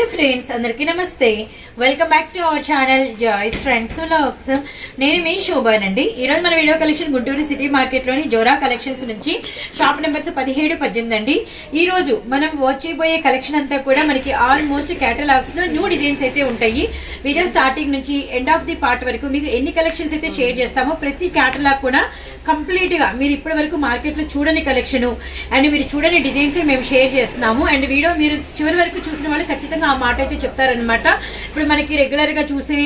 Hello friends అందరికీ నమస్తే. Welcome back to our channel joys friends vlogs నేను మీ శోభానండి. ఈరోజు మన వీడియో కలెక్షన్ గుంటూరు సిటీ మార్కెట్లోని జోరా కలెక్షన్స్ నుంచి షాప్ నెంబర్స్ పదిహేడు పద్దెనిమిది అండి. ఈ రోజు మనం వచ్చిపోయే కలెక్షన్ అంతా కూడా మనకి ఆల్మోస్ట్ క్యాటలాగ్స్లో న్యూ డిజైన్స్ అయితే ఉంటాయి. వీడియో స్టార్టింగ్ నుంచి ఎండ్ ఆఫ్ ది పార్ట్ వరకు మీకు ఎన్ని కలెక్షన్స్ అయితే షేర్ చేస్తామో ప్రతి క్యాటలాగ్ కూడా కంప్లీట్గా మీరు ఇప్పటి వరకు మార్కెట్లో చూడని కలెక్షన్ అండ్ మీరు చూడని డిజైన్స్ మేము షేర్ చేస్తున్నాము. అండ్ వీడియో మీరు చివరి వరకు చూసిన వాళ్ళు ఖచ్చితంగా ఆ మాట అయితే చెప్తారనమాట ఇప్పుడు మనకి రెగ్యులర్గా చూసే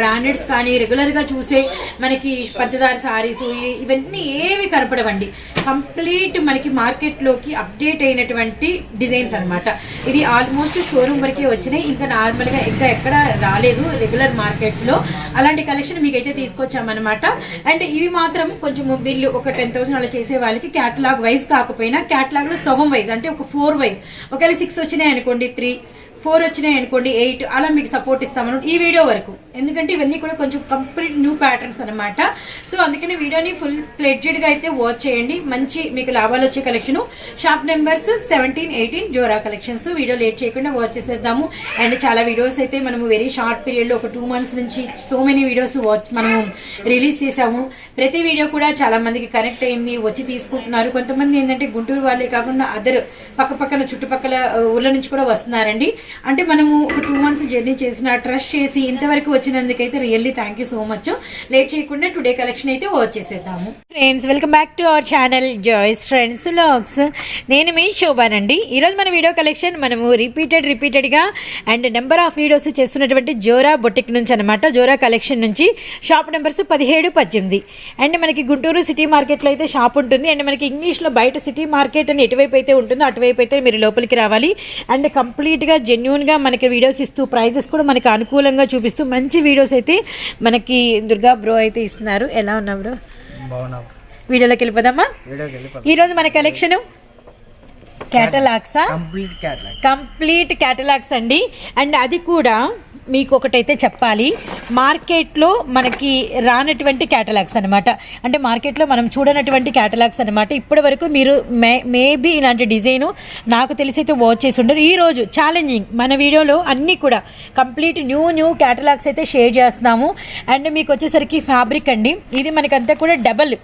బ్రాండెడ్స్ కానీ రెగ్యులర్గా చూసే మనకి పంచదార సారీస్ ఇవన్నీ ఏవి కనపడవండి. కంప్లీట్ మనకి మార్కెట్లోకి అప్డేట్ అయినటువంటి డిజైన్స్ అనమాట ఇవి ఆల్మోస్ట్ షోరూమ్ వరకే వచ్చినాయి. ఇంకా నార్మల్గా ఇంకా ఎక్కడ రాలేదు రెగ్యులర్ మార్కెట్స్లో. అలాంటి కలెక్షన్ మీకైతే తీసుకొచ్చామన్నమాట. అండ్ ఇవి మాత్రం కొంచెం బిల్లు ఒక టెన్ థౌసండ్ అలా చేసే వాళ్ళకి క్యాటలాగ్ వైజ్ కాకపోయినా క్యాటలాగ్లో సగం వైజ్ అంటే ఒక ఫోర్ వైజ్. ఒకవేళ సిక్స్ వచ్చినాయి అనుకోండి త్రీ ఫోర్ వచ్చినాయి అనుకోండి ఎయిట్ అలా మీకు సపోర్ట్ ఇస్తామను ఈ వీడియో వరకు. ఎందుకంటే ఇవన్నీ కూడా కొంచెం కంప్లీట్ న్యూ ప్యాటర్న్స్ అనమాట సో అందుకని వీడియోని ఫుల్గా అయితే వాచ్ చేయండి. మంచి మీకు లాభాలు వచ్చే collection shop numbers seventeen eighteen Zora collections video late చేయకుండా వాచ్ చేసేద్దాము. అండ్ చాలా వీడియోస్ అయితే మనము వెరీ షార్ట్ పీరియడ్లో ఒక టూ మంత్స్ నుంచి సో మెనీ వీడియోస్ వాచ్ మనము రిలీజ్ చేసాము ప్రతి వీడియో కూడా చాలా మందికి కనెక్ట్ అయింది వచ్చి తీసుకుంటున్నారు. కొంతమంది ఏంటంటే గుంటూరు వాళ్ళే కాకుండా అదర్ పక్కపక్కన చుట్టుపక్కల ఊళ్ళ ఊర్ల నుంచి కూడా వస్తున్నారండి. అంటే మనము ఒక టూ మంత్స్ జర్నీ చేసిన ట్రస్ట్ చేసి ఇంతవరకు వచ్చినందుకైతే really thank you so much late చేయకుండా టుడే కలెక్షన్ అయితే వచ్చేసేద్దాము. Friends welcome back to our channel joys friends vlogs నేను మీ శోభానండి. ఈరోజు మన వీడియో కలెక్షన్ మనము రిపీటెడ్ రిపీటెడ్గా అండ్ నెంబర్ ఆఫ్ వీడియోస్ చేస్తున్నటువంటి జోరా బొటిక్ నుంచి అనమాట జోరా కలెక్షన్ నుంచి షాప్ నెంబర్స్ పదిహేడు పద్దెనిమిది. అండ్ మనకి గుంటూరు సిటీ మార్కెట్లో అయితే షాప్ ఉంటుంది. అండ్ మనకి ఇంగ్లీష్లో బయట సిటీ మార్కెట్ అని ఎటువైపు అయితే ఉంటుందో అటువైపు అయితే మీరు లోపలికి రావాలి. అండ్ కంప్లీట్గా జెన్యున్గా మనకి వీడియోస్ ఇస్తూ ప్రైజెస్ కూడా మనకి అనుకూలంగా చూపిస్తూ మంచి వీడియోస్ అయితే మనకి దుర్గా బ్రో అయితే ఇస్తున్నారు. ఎలా ఉన్నా బ్రో? వీడియోలోకి వెళ్ళిపోదామా? ఈరోజు మన కలెక్షన్ క్యాటలాగ్సా క్యాట్లాగ్ కంప్లీట్ క్యాటలాగ్స్ అండి. అండ్ అది కూడా మీకు ఒకటైతే చెప్పాలి. మార్కెట్లో మనకి రానటువంటి క్యాటలాగ్స్ అనమాట అంటే మార్కెట్లో మనం చూడనటువంటి క్యాటలాగ్స్ అనమాట ఇప్పటి వరకు మీరు మే మేబీ ఇలాంటి డిజైన్ నాకు తెలిసి అయితే వాచ్ చేసి ఉండరు ఈరోజు ఛాలెంజింగ్ మన వీడియోలో అన్నీ కూడా కంప్లీట్ న్యూ న్యూ క్యాటలాగ్స్ అయితే షేర్ చేస్తున్నాము. అండ్ మీకు వచ్చేసరికి ఫ్యాబ్రిక్ అండి. ఇది మనకంతా కూడా డబల్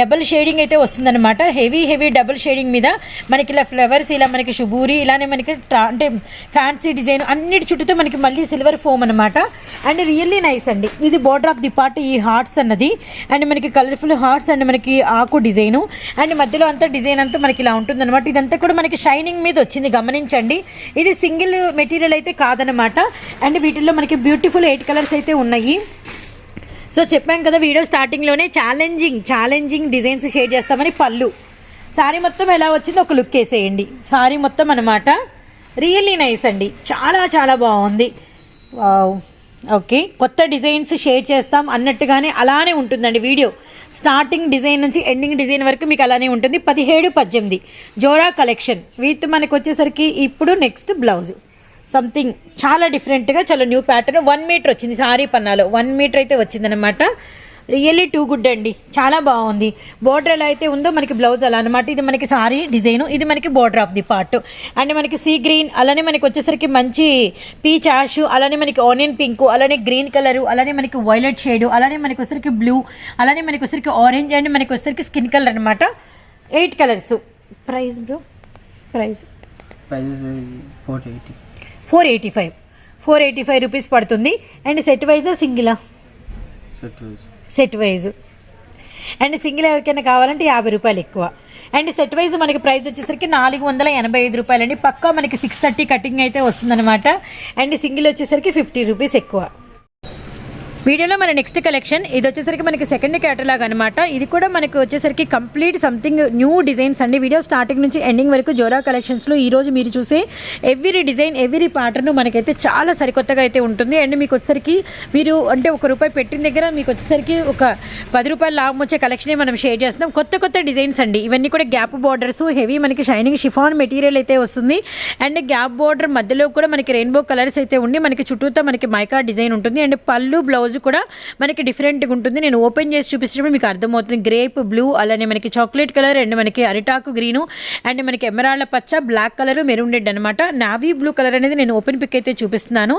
డబుల్ షేడింగ్ అయితే వస్తుందన్నమాట. హెవీ హెవీ డబుల్ షేడింగ్ మీద మనకి ఇలా ఫ్లవర్స్ ఇలా మనకి షుబూరి ఇలానే మనకి అంటే ఫ్యాన్సీ డిజైన్ అన్నిటి చుట్టూతో మనకి మళ్ళీ సిల్వర్ ఫోమ్ అనమాట అండ్ రియల్లీ నైస్ అండి. ఇది బోర్డర్ ఆఫ్ ది పార్ట్ ఈ హార్ట్స్ అన్నది. అండ్ మనకి కలర్ఫుల్ హార్ట్స్ అండ్ మనకి ఆకు డిజైను. అండ్ మధ్యలో అంతా డిజైన్ అంతా మనకి ఇలా ఉంటుందన్నమాట. ఇదంతా కూడా మనకి షైనింగ్ మీద వచ్చింది గమనించండి. ఇది సింగిల్ మెటీరియల్ అయితే కాదనమాట అండ్ వీటిల్లో మనకి బ్యూటిఫుల్ ఎయిట్ కలర్స్ అయితే ఉన్నాయి. సో చెప్పాం కదా వీడియో స్టార్టింగ్లోనే ఛాలెంజింగ్ ఛాలెంజింగ్ డిజైన్స్ షేర్ చేస్తామని పళ్ళు. శారీ మొత్తం ఎలా వచ్చిందో ఒక లుక్ వేసేయండి. శారీ మొత్తం అనమాట రియల్లీ నైస్ అండి. చాలా చాలా బాగుంది. వావ్ ఓకే కొత్త డిజైన్స్ షేర్ చేస్తాం అన్నట్టుగానే అలానే ఉంటుందండి వీడియో. స్టార్టింగ్ డిజైన్ నుంచి ఎండింగ్ డిజైన్ వరకు మీకు అలానే ఉంటుంది. పదిహేడు పద్దెనిమిది. జోరా కలెక్షన్ విత్ మనకు వచ్చేసరికి ఇప్పుడు నెక్స్ట్ బ్లౌజ్ సంథింగ్ చాలా డిఫరెంట్గా చాలా న్యూ ప్యాటర్న్ వన్ మీటర్ వచ్చింది సారీ పన్నాలో. వన్ మీటర్ అయితే వచ్చిందనమాట రియల్లీ టూ గుడ్ అండి. చాలా బాగుంది. బోర్డర్ ఎలా అయితే ఉందో మనకి బ్లౌజ్ అలా అనమాట ఇది మనకి సారీ డిజైన్ ఇది మనకి border of the part and మనకి సీ గ్రీన్ అలానే మనకి వచ్చేసరికి మంచి పీచ్ యాష్ అలానే మనకి ఆనియన్ పింక్ అలానే గ్రీన్ కలర్ అలానే మనకి వైలెట్ షేడ్ అలానే మనకి వచ్చేసరికి బ్లూ అలానే మనకి వచ్చేసరికి ఆరెంజ్ అండ్ మనకి వచ్చేసరికి స్కిన్ కలర్ అనమాట eight colours price bro price price four eighty four eighty five. Four eighty five rupees పడుతుంది. అండ్ సెట్ వైజా సింగిలా? Set set wise. And single ఎవరికైనా కావాలంటే యాభై రూపాయలు ఎక్కువ. అండ్ సెట్ వైజ్ మనకి ప్రైస్ వచ్చేసరికి నాలుగు వందల ఎనభై ఐదు రూపాయలు అండి పక్కా మనకి సిక్స్ థర్టీ కటింగ్ అయితే వస్తుందన్నమాట. అండ్ సింగిల్ వచ్చేసరికి ఫిఫ్టీ రూపీస్ ఎక్కువ. వీడియోలో మన నెక్స్ట్ కలెక్షన్ ఇది వచ్చేసరికి మనకి సెకండ్ క్యాటలాగ్ అనమాట ఇది కూడా మనకు వచ్చేసరికి కంప్లీట్ సంథింగ్ న్యూ డిజైన్స్ అండి. వీడియో స్టార్టింగ్ నుంచి ఎండింగ్ వరకు జోరా కలెక్షన్స్లో ఈ రోజు మీరు చూసే ఎవ్రీ డిజైన్ ఎవ్రీ ప్యాటర్న్ మనకైతే చాలా సరికొత్తగా అయితే ఉంటుంది. అండ్ మీకు వచ్చేసరికి మీరు అంటే ఒక రూపాయి పెట్టిన దగ్గర మీకు వచ్చేసరికి ఒక పది రూపాయలు లాభం వచ్చే కలెక్షనే మనం షేర్ చేస్తున్నాం. కొత్త కొత్త డిజైన్స్ అండి. ఇవన్నీ కూడా గ్యాప్ బార్డర్స్ హెవీ మనకి షైనింగ్ షిఫాన్ మెటీరియల్ అయితే వస్తుంది. అండ్ గ్యాప్ బార్డర్ మధ్యలో కూడా మనకి రెయిన్బో కలర్స్ అయితే ఉండి మనకి చుట్టూతో మనకి మైకా డిజైన్ ఉంటుంది. అండ్ పళ్ళు బ్లౌజ్ బ్లౌజ్ కూడా మనకి డిఫరెంట్గా ఉంటుంది. నేను ఓపెన్ చేసి చూపించినప్పుడు మీకు అర్థమవుతుంది. గ్రేప్ బ్లూ అలానే మనకి చాక్లెట్ కలర్ అండ్ మనకి అరిటాకు గ్రీను అండ్ మనకి ఎమరాళ్ళ పచ్చ బ్లాక్ కలర్ మెరూన్ రెడ్ అనమాట నావీ బ్లూ కలర్ అనేది నేను ఓపెన్ పిక్ అయితే చూపిస్తున్నాను.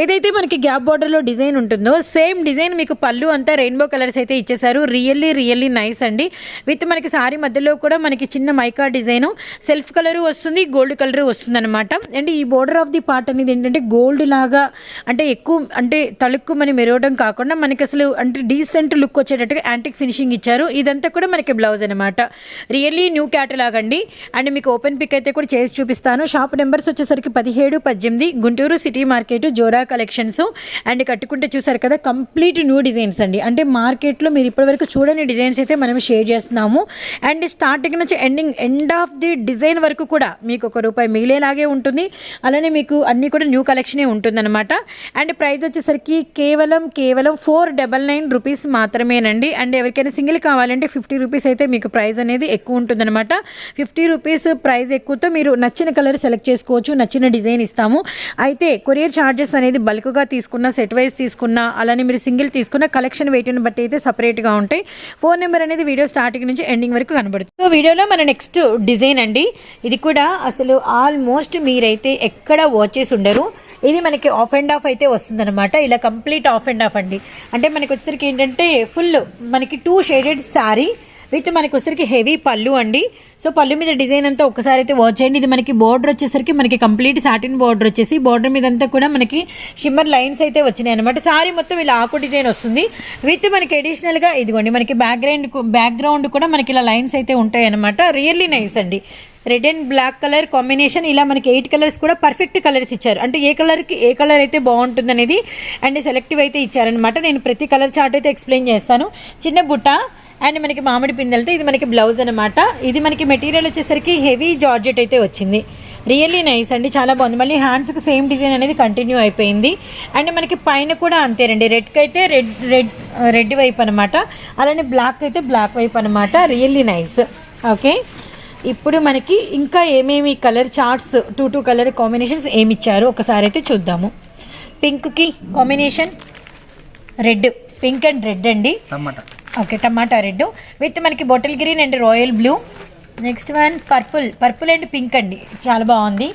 ఏదైతే మనకి గ్యాప్ బార్డర్లో డిజైన్ ఉంటుందో సేమ్ డిజైన్ మీకు పళ్ళు అంతా రెయిన్బో కలర్స్ అయితే ఇచ్చేసారు రియల్లీ రియల్లీ నైస్ అండి. విత్ మనకి సారీ మధ్యలో కూడా మనకి చిన్న మైకా డిజైన్ సెల్ఫ్ కలర్ వస్తుంది గోల్డ్ కలర్ వస్తుంది అనమాట అండ్ ఈ బోర్డర్ ఆఫ్ ది పార్ట్ అనేది ఏంటంటే గోల్డ్ లాగా అంటే ఎక్కువ అంటే తళుక్కు మన ఉండడం కాకుండా మనకి అసలు అంటే డీసెంట్ లుక్ వచ్చేటట్టుగా యాంటిక్ ఫినిషింగ్ ఇచ్చారు. ఇదంతా కూడా మనకి బ్లౌజ్ అనమాట రియల్లీ న్యూ క్యాటలాగ్ అండి. అండ్ మీకు ఓపెన్ పిక్ అయితే కూడా చేసి చూపిస్తాను. షాప్ నెంబర్స్ వచ్చేసరికి పదిహేడు పద్దెనిమిది Guntur city market Zora collections and కట్టుకుంటే చూసారు కదా కంప్లీట్ న్యూ డిజైన్స్ అండి. అంటే మార్కెట్లో మీరు ఇప్పటివరకు చూడని డిజైన్స్ అయితే మనం షేర్ చేస్తున్నాము. అండ్ స్టార్టింగ్ నుంచి ending end of the design వరకు కూడా మీకు ఒక రూపాయి మిగిలేలాగే ఉంటుంది. అలానే మీకు అన్నీ కూడా న్యూ కలెక్షనే ఉంటుందన్నమాట. అండ్ ప్రైస్ వచ్చేసరికి కేవలం కేవలం ఫోర్ డబల్ నైన్ రూపీస్ మాత్రమేనండి. అండ్ ఎవరికైనా సింగిల్ కావాలంటే ఫిఫ్టీ రూపీస్ అయితే మీకు ప్రైస్ అనేది ఎక్కువ ఉంటుందన్నమాట. ఫిఫ్టీ రూపీస్ ప్రైస్ ఎక్కువతో మీరు నచ్చిన కలర్ సెలెక్ట్ చేసుకోవచ్చు నచ్చిన డిజైన్ ఇస్తాము. అయితే కొరియర్ ఛార్జెస్ అనేది బల్క్గా తీసుకున్న సెట్ వైజ్ తీసుకున్నా అలానే మీరు సింగిల్ తీసుకున్న కలెక్షన్ వెయిట్ని బట్టి అయితే సపరేట్గా ఉంటాయి. ఫోన్ నెంబర్ అనేది వీడియో స్టార్టింగ్ నుంచి ఎండింగ్ వరకు కనబడుతుంది. సో వీడియోలో మన నెక్స్ట్ డిజైన్ అండి. ఇది కూడా అసలు ఆల్మోస్ట్ మీరైతే ఎక్కడ వాచెస్ ఉండరు. ఇది మనకి ఆఫ్ అండ్ ఆఫ్ అయితే వస్తుందన్నమాట. ఇలా కంప్లీట్ ఆఫ్ అండ్ ఆఫ్ అండి. అంటే మనకి వచ్చేసరికి ఏంటంటే ఫుల్ మనకి టూ షేడెడ్ శారీ విత్ మనకి వచ్చేసరికి హెవీ పళ్ళు అండి. సో పళ్ళు మీద డిజైన్ అంతా ఒకసారి అయితే వాచ్ చేయండి. ఇది మనకి బోర్డర్ వచ్చేసరికి మనకి కంప్లీట్ సాటిన్ బోర్డర్ వచ్చేసి బోర్డర్ మీద అంతా కూడా మనకి షిమ్మర్ లైన్స్ అయితే వచ్చినాయి అనమాట సారీ మొత్తం ఇలా ఆకు డిజైన్ వస్తుంది. విత్ మనకి అడిషనల్గా ఇదిగోండి మనకి బ్యాక్గ్రౌండ్ బ్యాక్గ్రౌండ్ కూడా మనకి ఇలా లైన్స్ అయితే ఉంటాయి అనమాట రియల్లీ నైస్ అండి. Red and black colour combination. ఇలా మనకి ఎయిట్ కలర్స్ కూడా పర్ఫెక్ట్ కలర్స్ ఇచ్చారు. అంటే ఏ కలర్కి ఏ కలర్ అయితే బాగుంటుంది అనేది అండ్ సెలెక్టివ్ అయితే ఇచ్చారనమాట నేను ప్రతి కలర్ చార్ట్ అయితే ఎక్స్ప్లెయిన్ చేస్తాను. చిన్న బుట్ట అండ్ మనకి మామిడి పిందెలతో ఇది మనకి బ్లౌజ్ అనమాట ఇది మనకి మెటీరియల్ వచ్చేసరికి హెవీ జార్జెట్ అయితే వచ్చింది. రియల్లీ నైస్ అండి. చాలా బాగుంది. మళ్ళీ హ్యాండ్స్కి సేమ్ డిజైన్ అనేది కంటిన్యూ అయిపోయింది. అండ్ మనకి పైన కూడా అంతేనండి రెడ్కి అయితే రెడ్ రెడ్ రెడ్ వైపు అనమాట అలానే బ్లాక్ అయితే బ్లాక్ వైపు అనమాట రియల్లీ నైస్ ఓకే ఇప్పుడు మనకి ఇంకా ఏమేమి colour charts two two colour combinations ఏమి ఇచ్చారో ఒకసారి అయితే చూద్దాము. పింక్కి combination red pink and red అండి. టమాటా. Okay tomato red. విత్ మనకి bottle green and royal blue. Next one purple purple and pink అండి. చాలా బాగుంది.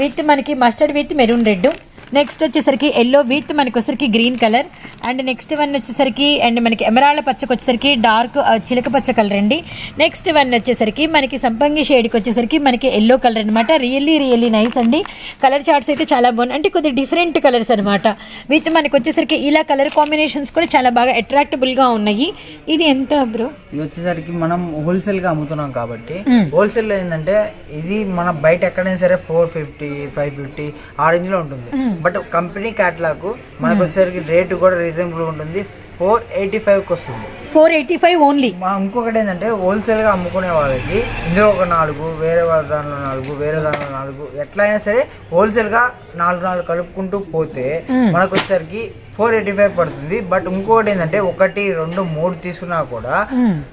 విత్ మనకి mustard with maroon red. Next వచ్చేసరికి ఎల్లో విత్ మనకి వచ్చేసరికి green colour and next one వచ్చేసరికి అండ్ మనకి ఎమరాళ్ళ పచ్చకి వచ్చేసరికి డార్క్ చిలక పచ్చ కలర్ అండి. నెక్స్ట్ వన్ వచ్చేసరికి మనకి సంపంగి షేడ్కి వచ్చేసరికి మనకి ఎల్లో కలర్ అనమాట రియల్లీ రియల్లీ నైస్ అండి. కలర్ చార్ట్స్ అయితే చాలా బాగున్నాయి. అంటే కొద్దిగా డిఫరెంట్ కలర్స్ అనమాట విత్ మనకి వచ్చేసరికి ఇలా కలర్ కాంబినేషన్స్ కూడా చాలా బాగా అట్రాక్టబుల్గా ఉన్నాయి. ఇది ఎంత బ్రో ఇది వచ్చేసరికి మనం హోల్సేల్గా అమ్ముతున్నాం కాబట్టి మ్మ్. హోల్సేల్లో ఏంటంటే ఇది మన బయట ఎక్కడైనా సరే ఫోర్ ఫిఫ్టీ ఫైవ్ ఫిఫ్టీ ఆ రేంజ్లో ఉంటుంది. బట్ కంపెనీ క్యాట్లాగ్ మనకు వచ్చేసరికి రేటు కూడా రీజనబుల్ ఉంటుంది. ఫోర్ ఎయిటీ ఫైవ్కి వస్తుంది. Four eighty five only? మా ఇంకొకటి ఏంటంటే హోల్సేల్గా అమ్ముకునే వాళ్ళకి ఇందులో ఒక నాలుగు వేరే వాళ్ళ దానిలో నాలుగు వేరే దానిలో నాలుగు ఎట్లయినా సరే హోల్సేల్గా నాలుగు నాలుగు కలుపుకుంటూ పోతే మనకు వచ్చేసరికి ఫోర్ ఎయిటీ ఫైవ్ పడుతుంది. బట్ ఇంకొకటి ఏంటంటే ఒకటి రెండు మూడు తీసుకున్నా కూడా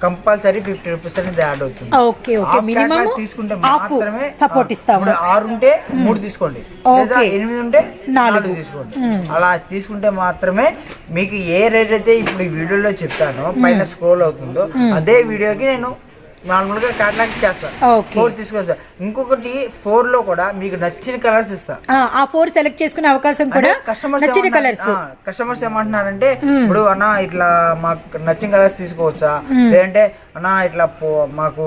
కంపల్సరీ ఫిఫ్టీ రూపీస్ అనేది యాడ్ అవుతుంది. Okay okay. మినిమం తీసుకుంటే మాత్రమే సపోర్ట్ ఇస్తాము. ఇప్పుడు ఆరు ఉంటే మూడు తీసుకోండి. లేదా. ఎనిమిది ఉంటే. నాలుగు. తీసుకోండి. అలా తీసుకుంటే మాత్రమే మీకు ఏ రేట్ అయితే ఇప్పుడు ఈ వీడియోలో చెప్తానో పైన స్క్రోల్ అవుతుందో అదే వీడియోకి నేను నార్మల్గా క్యాటలాగ్ చేస్తాను ఓకే. ఫోర్ తీసుకొస్తా. ఇంకొకటి ఫోర్లో కూడా మీకు నచ్చిన కలర్స్ ఇస్తా. ఆ ఫోర్ సెలెక్ట్ చేసుకునే అవకాశం కూడా కస్టమర్స్ నచ్చిన కలర్స్ కస్టమర్స్ ఏమంటున్నారంటే ఇప్పుడు అన్న ఇట్లా మాకు నచ్చిన కలర్స్ తీసుకోవచ్చా? లేదంటే అన్న ఇట్లా మాకు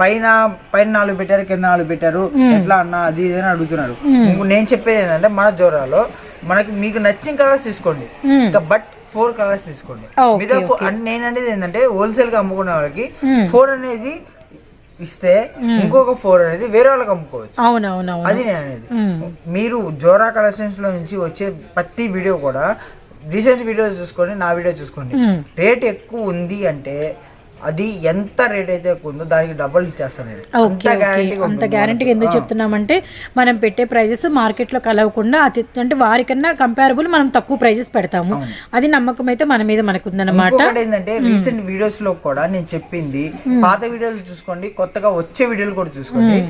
పైన పైన నాలుగు పెట్టారు కింద నాలుగు పెట్టారు ఎట్లా అన్న అది ఇది అని అడుగుతున్నారు. నేను చెప్పేది ఏంటంటే మన జోరాలో మనకి మీకు నచ్చిన కలర్స్ తీసుకోండి. ఇంకా బట్ ఫోర్ కలర్స్ తీసుకోండి. మీద అంటే నేను అనేది ఏంటంటే హోల్సేల్గా అమ్ముకునే వాళ్ళకి ఫోర్ అనేది ఇస్తే ఇంకొక ఫోర్ అనేది వేరే వాళ్ళకి అమ్ముకోవచ్చు. అవునవునవును. అది నేను అనేది మీరు జోరా కలెక్షన్స్లో నుంచి వచ్చే ప్రతి వీడియో కూడా రీసెంట్ వీడియో చూసుకోండి నా వీడియో చూసుకోండి. రేట్ ఎక్కువ ఉంది అంటే అది ఎంత రేట్ అయితే ఉందో దానికి డబల్ ఇచ్చేస్తాను అంత గ్యారంటీగా ఎందుకు చెప్తున్నామంటే మనం పెట్టే ప్రైజెస్ మార్కెట్లో కలవకుండా అతి అంటే వారికన్నా కంపారబుల్ మనం తక్కువ ప్రైజెస్ పెడతాము. అది నమ్మకం అయితే మన మీద మనకు ఉందన్నమాట ఏంటంటే రీసెంట్ వీడియోస్లో కూడా నేను చెప్పింది పాత వీడియోలు చూసుకోండి కొత్తగా వచ్చే వీడియోలు కూడా చూసుకోండి.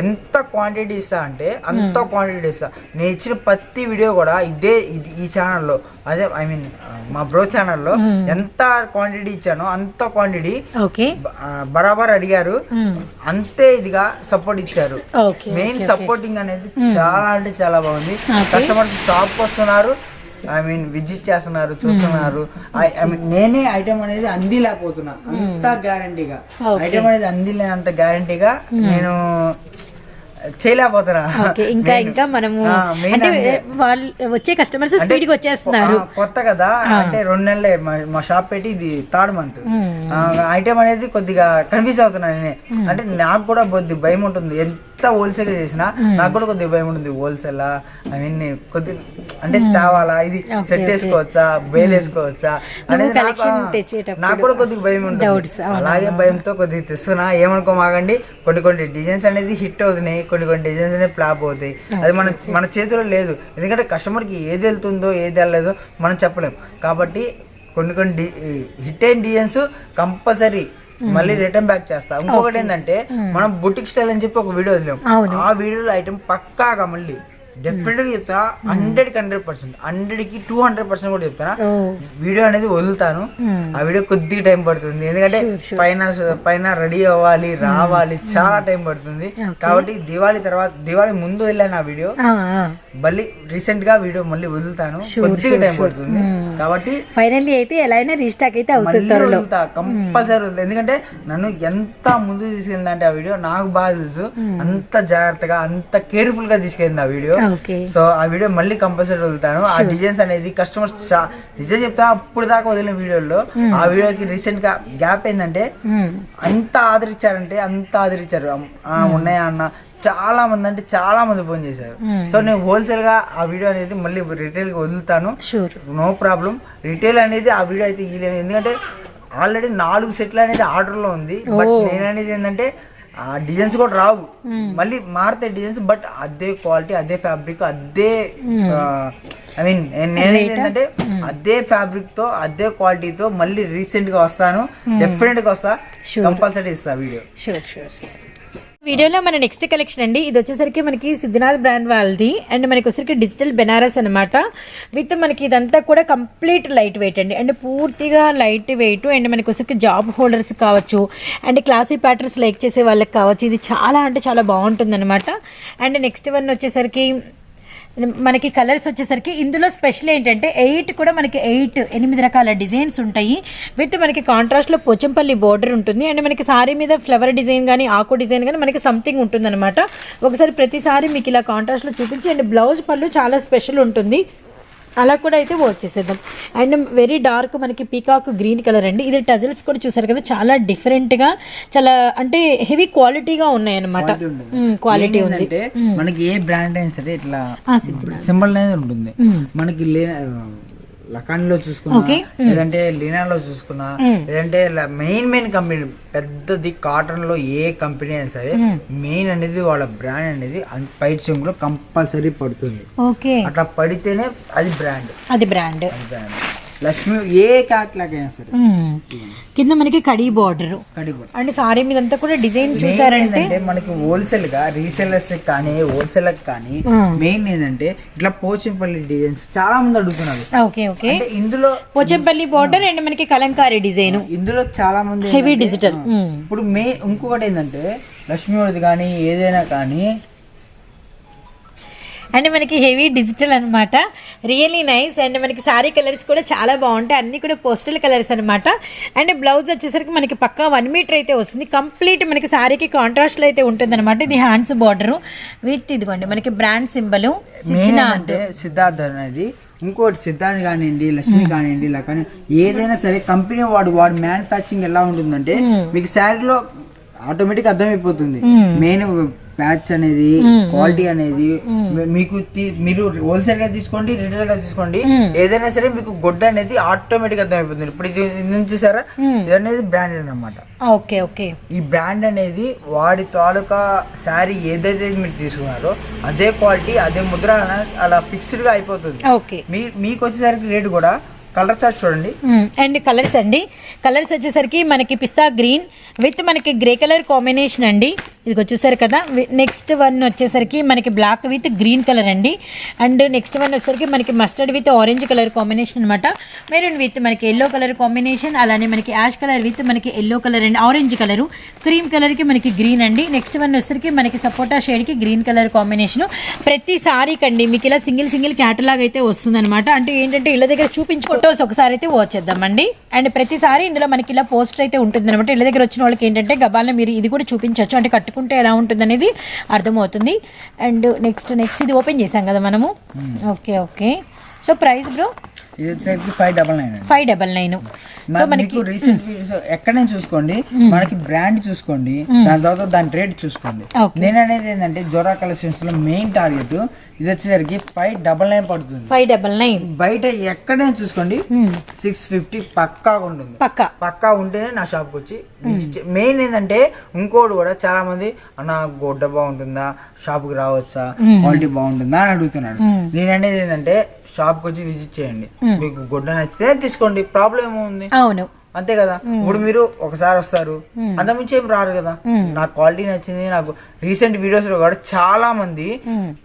ఎంత క్వాంటిటీ ఇస్తా అంటే అంత క్వాంటిటీ ఇస్తా. నేను ఇచ్చిన ప్రతి వీడియో కూడా ఇదే ఇది ఈ ఛానల్లో అదే ఐ మీన్ మా బ్రో ఛానల్లో ఎంత క్వాంటిటీ ఇచ్చానో అంత క్వాంటిటీ బరాబర్ అడిగారు. అంతే ఇదిగా సపోర్ట్ ఇచ్చారు. మెయిన్ సపోర్టింగ్ అనేది చాలా అంటే చాలా బాగుంది. కస్టమర్స్ షాప్ వస్తున్నారు. ఐ మీన్ విజిట్ చేస్తున్నారు చూస్తున్నారు. ఐ మీన్ నేనే ఐటమ్ అనేది అందిలేకపోతున్నా. అంత గ్యారంటీగా. ఐటమ్ అనేది అందిలేనంత గ్యారంటీగా నేను చేయలేకపోతున్నా. ఇంకా ఇంకా మనము అంటే. వాళ్ళు వచ్చే కస్టమర్స్ స్పీడ్గా వచ్చేస్తున్నారు. కొత్త కదా అంటే రెండు నెలలే మా- మా షాప్ పెట్టి ఇది థర్డ్ మంత్ ఐటమ్ అనేది కొద్దిగా కన్ఫ్యూజ్ అవుతున్నా నేనే. అంటే నాకు కూడా కొద్ది భయం ఉంటుంది. ఎంత హోల్సేల్ చేసినా నాకు కూడా కొద్దిగా భయం ఉంటుంది హోల్సేల్ ఐ మీన్ కొద్ది అంటే తేవాలా? ఇది సెట్. వేసుకోవచ్చా? బేల్ వేసుకోవచ్చా? అనేది నాకు- కూడా కొద్దిగా భయం ఉంటుంది. అలాగే భయంతో కొద్దిగా తెస్తున్నా. ఏమనుకోమాగండి కొన్ని కొన్ని డిజైన్స్ అనేది హిట్ అవుతున్నాయి కొన్ని కొన్ని డిజైన్స్ అనేవి ఫ్లాప్ అవుతాయి. అది మన మన చేతిలో లేదు. ఎందుకంటే కస్టమర్కి ఏది వెళ్తుందో ఏది వెళ్ళలేదో మనం చెప్పలేం. కాబట్టి కొన్ని కొన్ని డి హిట్ అయిన డిజైన్స్ కంపల్సరీ మళ్ళీ రిటర్న్ బ్యాక్ చేస్తా. ఇంకొకటి ఏంటంటే మనం బుటిక్ స్టైల్ అని చెప్పి ఒక వీడియో వదిలాం. అవును. ఆ వీడియోలో ఐటమ్ పక్కాగా మళ్ళీ డెఫినెట్గా చెప్తా హండ్రెడ్కి హండ్రెడ్ పర్సెంట్ హండ్రెడ్కి టూ హండ్రెడ్ పర్సెంట్ కూడా చెప్తానా వీడియో అనేది వదులుతాను. Hmm. ఆ వీడియో కొద్దిగా టైం పడుతుంది. ఎందుకంటే. పైన పైన రెడీ అవ్వాలి రావాలి చాలా టైం పడుతుంది. కాబట్టి దివాళీ తర్వాత దివాళీ ముందు వెళ్ళాను ఆ వీడియో. మళ్ళీ రీసెంట్గా వీడియో మళ్ళీ వదులుతాను. కొద్దిగా టైం. పడుతుంది. Hmm. కాబట్టి ఫైనల్లీ అయితే ఎలా అయినా రీస్టాక్ అయితే అవుతుంది కంపల్సరీ ఎందుకంటే నన్ను ఎంత ముందు తీసుకెళ్ళిందంటే ఆ వీడియో నాకు బాగా తెలుసు. అంత జాగ్రత్తగా అంత కేర్ఫుల్గా తీసుకెళ్ళింది ఆ వీడియో. సో ఆ వీడియో మళ్ళీ కంపల్సరీ వదులుతాను. ఆ డిజైన్స్ అనేది కస్టమర్స్ నిజం చెప్తా అప్పుడు దాకా వదిలిన వీడియోలో ఆ వీడియోకి రీసెంట్గా గ్యాప్ ఏంటంటే అంత ఆదరించారంటే అంత ఆదరించారు. ఆ, ఉన్నాయా అన్న చాలా మంది అంటే చాలా మంది ఫోన్ చేశారు. సో నేను హోల్సేల్గా ఆ వీడియో అనేది మళ్ళీ రిటైల్గా వదులుతాను. నో ప్రాబ్లం రిటైల్ అనేది ఆ వీడియో అయితే ఇయ్యలేను ఎందుకంటే ఆల్రెడీ నాలుగు సెట్లు అనేది ఆర్డర్లో ఉంది. బట్ నేను అనేది ఏంటంటే ఆ డిజైన్స్ కూడా రావు. మళ్ళీ మారుతాయి డిజైన్స్ బట్ అదే క్వాలిటీ అదే ఫ్యాబ్రిక్ అదే ఐ మీన్ నేను ఏంటంటే అదే ఫ్యాబ్రిక్తో అదే క్వాలిటీతో మళ్ళీ రీసెంట్గా వస్తాను. డెఫినెట్గా వస్తా. కంపల్సరీ ఇస్తా వీడియో షూర్ షూర్ వీడియోలో మన నెక్స్ట్ కలెక్షన్ అండి. ఇది వచ్చేసరికి మనకి సిద్ధినాథ్ బ్రాండ్ వాళ్ళది. అండ్ మనకి వచ్చేసరికి డిజిటల్ బెనారస్ అనమాట విత్ మనకి ఇదంతా కూడా కంప్లీట్ లైట్ వెయిట్ అండి. అండ్ పూర్తిగా లైట్ వెయిట్ అండ్ మనకి వచ్చేసరికి జాబ్ హోల్డర్స్ కావచ్చు. అండ్ క్లాసీ ప్యాటర్న్స్ లైక్ చేసే వాళ్ళకి కావచ్చు. ఇది చాలా అంటే చాలా బాగుంటుంది అండ్ నెక్స్ట్ వన్ వచ్చేసరికి మనకి కలర్స్ వచ్చేసరికి ఇందులో స్పెషల్ ఏంటంటే ఎయిట్ కూడా మనకి ఎయిట్ ఎనిమిది రకాల డిజైన్స్ ఉంటాయి. విత్ మనకి కాంట్రాస్ట్లో పోచంపల్లి బోర్డర్ ఉంటుంది. అండ్ మనకి సారీ మీద ఫ్లవర్ డిజైన్ కానీ ఆకు డిజైన్ కానీ మనకి సంథింగ్ ఉంటుందన్నమాట. ఒకసారి ప్రతిసారి మీకు ఇలా కాంట్రాస్ట్లో చూపించి అండ్ బ్లౌజ్ పళ్ళు చాలా స్పెషల్ ఉంటుంది. అలా కూడా అయితే వచ్చేసేద్దాం అండ్ వెరీ డార్క్ మనకి పీకాక్ గ్రీన్ కలర్ అండి. ఇది టజల్స్ కూడా చూసారు కదా చాలా డిఫరెంట్గా చాలా అంటే హెవీ క్వాలిటీగా ఉన్నాయన్నమాట. క్వాలిటీ ఉంది. మనకి ఏ బ్రాండ్ అయినా సరే ఇట్లా సింబల్ అనేది ఉంటుంది. మనకి లే లకాన్లో చూసుకున్నా. లేదంటే లీనాలో చూసుకున్నా లేదంటే మెయిన్ మెయిన్ కంపెనీ పెద్దది కాటన్లో ఏ కంపెనీ అయినా సరే మెయిన్ అనేది వాళ్ళ బ్రాండ్ అనేది పైట్ చెంగులో కంపల్సరీ పడుతుంది. అట్లా పడితేనే అది బ్రాండ్. అది బ్రాండ్. అది బ్రాండ్. లక్ష్మి ఏ క్యాట్లాగ్ అయినా సరే. కింద మనకి కడీ బార్డర్ కడిపడు అండ్ సారీ మీద అంతా కూడా డిజైన్ చూసారంటే మనకి హోల్సేల్గా రీసేలర్స్ కానీ హోల్సేల్ కానీ. మెయిన్ ఏంటంటే ఇట్లా పోచంపల్లి డిజైన్స్ చాలా మంది అడుగుతున్నారు. Okay okay. అంటే ఇందులో పోచంపల్లి బార్డర్ అండ్ మనకి కలంకారీ డిజైన్ ఇందులో చాలా మంది హెవీ డిజిటల్ ఇప్పుడు మే ఇంకొకటి ఏంటంటే లక్ష్మీవరిది కానీ ఏదైనా కానీ అండ్ మనకి హెవీ డిజిటల్ అన్నమాట. Really nice. అండ్ మనకి సారీ కలర్స్ కూడా చాలా బాగుంటాయి. అన్ని కూడా పోస్టల్ కలర్స్ అన్నమాట. అండ్ బ్లౌజ్ వచ్చేసరికి మనకి పక్కా వన్ మీటర్ అయితే వస్తుంది. కంప్లీట్ మనకి సారీకి కాంట్రాస్ట్లో అయితే ఉంటుంది అనమాట ఇది హ్యాండ్స్ బార్డర్. విత్ ఇదిగోండి మనకి బ్రాండ్ సింబల్ అంటే సిద్ధార్థ్ అనేది. ఇంకోటి సిద్ధార్థ్ కానివ్వండి లక్ష్మి కానివ్వండి ఇలా కానీ ఏదైనా సరే కంపెనీ వాడు వాడు మ్యానుఫ్యాక్చరింగ్ ఎలా ఉంటుందంటే మీకు శారీలో ఆటోమేటిక్ అర్థమైపోతుంది. మెయిన్ ప్యాచ్ అనేది క్వాలిటీ అనేది మీకు మీరు హోల్సేల్గా తీసుకోండి రిటైల్గా తీసుకోండి ఏదైనా సరే మీకు గుడ్డ అనేది ఆటోమేటిక్ అర్థమైపోతుంది. ఇప్పుడు ఇది నుంచి చూసారా? ఇది అనేది బ్రాండెడ్ అన్నమాట. Okay okay. ఈ బ్రాండ్ అనేది వాడి తాలూకా శారీ ఏదైతే మీరు తీసుకున్నారో అదే క్వాలిటీ అదే ముద్ర అలా ఫిక్స్డ్గా అయిపోతుంది. ఓకే. మీ మీకు వచ్చేసరికి రేట్ కూడా కలర్ చార్ట్ చూడండి. అండ్ కలర్స్ అండి. కలర్స్ వచ్చేసరికి మనకి పిస్తా గ్రీన్ విత్ మనకి గ్రే కలర్ కాంబినేషన్ అండి. ఇది చూసారు కదా? నెక్స్ట్ వన్ వచ్చేసరికి మనకి బ్లాక్ విత్ గ్రీన్ కలర్ అండి. అండ్ నెక్స్ట్ వన్ వచ్చేసరికి మనకి mustard with orange colour combination అనమాట మెరూన్ విత్ మనకి ఎల్లో కలర్ కాంబినేషన్ అలానే మనకి యాష్ కలర్ విత్ మనకి yellow colour and orange colour cream కలర్కి మనకి గ్రీన్ అండి. నెక్స్ట్ వన్ వచ్చేసరికి మనకి సపోటా షేడ్కి గ్రీన్ కలర్ కాంబినేషన్ ప్రతి సారీకి అండి మీకు ఇలా సింగిల్ సింగిల్ క్యాటలాగ్ అయితే వస్తుందన్నమాట. అంటే ఏంటంటే ఇళ్ళ దగ్గర చూపించి ఫొటోస్ ఒకసారి అయితే వచ్చేద్దామండి అండ్ ప్రతిసారి ఇందులో మనకి ఇలా పోస్టర్ అయితే ఉంటుంది అనమాట ఇళ్ళ దగ్గర వచ్చిన వాళ్ళకి ఏంటంటే గబాల్లో మీరు ఇది కూడా చూపించవచ్చు. అంటే కట్టుకుంటే ఎలా ఉంటుంది అనేది అర్థమవుతుంది. అండ్ నెక్స్ట్ నెక్స్ట్ ఇది ఓపెన్ చేసాం కదా మనము. Okay okay. So price bro ఇది వచ్చేసరికి five double nine five double nine so మనకి రీసెంట్ వీడియోస్ ఎక్కడైనా చూసుకోండి మనకి బ్రాండ్ చూసుకోండి దాని తర్వాత దాని రేట్ చూసుకోండి. నేను అనేది ఏంటంటే జోరా కలెక్షన్స్లో మెయిన్ టార్గెట్ ఇది వచ్చేసరికి ఫైవ్ డబల్ నైన్ పడుతుంది. ఫైవ్ డబల్ నైన్ బయట ఎక్కడైనా చూసుకోండి సిక్స్ ఫిఫ్టీ పక్కాగా ఉంటుంది. పక్కా. పక్కా ఉంటేనే నా షాప్కి వచ్చి మెయిన్ ఏంటంటే ఇంకోటి కూడా చాలా మంది అన్న గొడ్డ బాగుంటుందా? షాప్కి రావచ్చా? క్వాలిటీ బాగుంటుందా? అని అడుగుతున్నాడు నేను అనేది ఏంటంటే షాప్కి వచ్చి విజిట్ చేయండి. మీకు గుడ్డ నచ్చితే తీసుకోండి. ప్రాబ్లం ఏముంది అవును. అంతే కదా? ఇప్పుడు మీరు ఒకసారి వస్తారు. అంతమించి ఏం రారు కదా? నాకు క్వాలిటీ నచ్చింది నాకు రీసెంట్ వీడియోస్లో కూడా చాలా మంది